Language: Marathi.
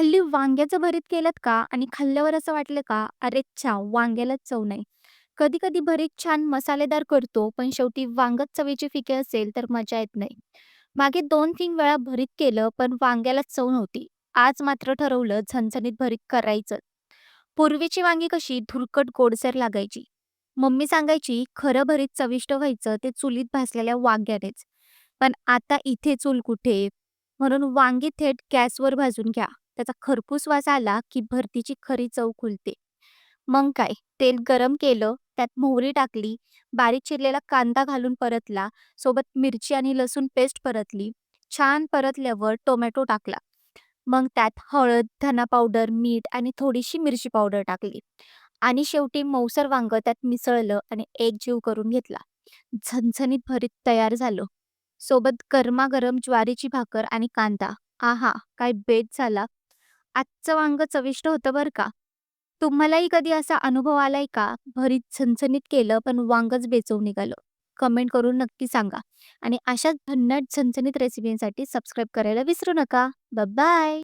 हल्ली वांग्याचं भरीत केलं का? आणि खाल्ल्यावर असं वाटलं का, "अरे छा वांग्यालाच चव नाही." कधी-कधी भरीत छान मसालेदार करतो, पण शेवटी वांगच चवीचे फिके असेल तर मजा येत नाही. मागे 2-3 वेळा भरीत केलं, पण वांग्यालाच चव नव्हती. आज मात्र ठरवलं झणझणीत भरीत करायचं. पूर्वीची वांगी कशी धुरकट गोडसर लागायची. मम्मी सांगायची, "खरं भरीत चविष्ट व्हायचं ते चुलीत भाजलेल्या वांग्यानेच." पण आता इथे चूल कुठे? म्हणून वांगी थेट गॅसवर भाजून घ्या. त्याचा खरपूस वास आला की भरतीची खरी चव खुलते. मग काय, तेल गरम केलं, त्यात मोहरी टाकली, बारीक चिरलेला कांदा घालून परतला, सोबत मिरची आणि लसूण पेस्ट परतली. छान परतल्यावर टोमॅटो टाकला. मग त्यात हळद, धना पावडर, मीठ आणि थोडीशी मिरची पावडर टाकली. आणि शेवटी मऊसर वांग त्यात मिसळलं आणि एकजीव करून घेतला. झणझणीत भरीत तयार झालं. सोबत गरमागरम ज्वारीची भाकर आणि कांदा. आहा! काय बेत झाला. आजचं वांग चविष्ट होतं बरं का. तुम्हालाही कधी असा अनुभव आलाय का? भरीत झणझणीत केलं पण वांगच बेचव निघालं. कमेंट करून नक्की सांगा. आणि अशाच भन्नाट झणझणीत रेसिपींसाठी सबस्क्राईब करायला विसरू नका. Bye bye.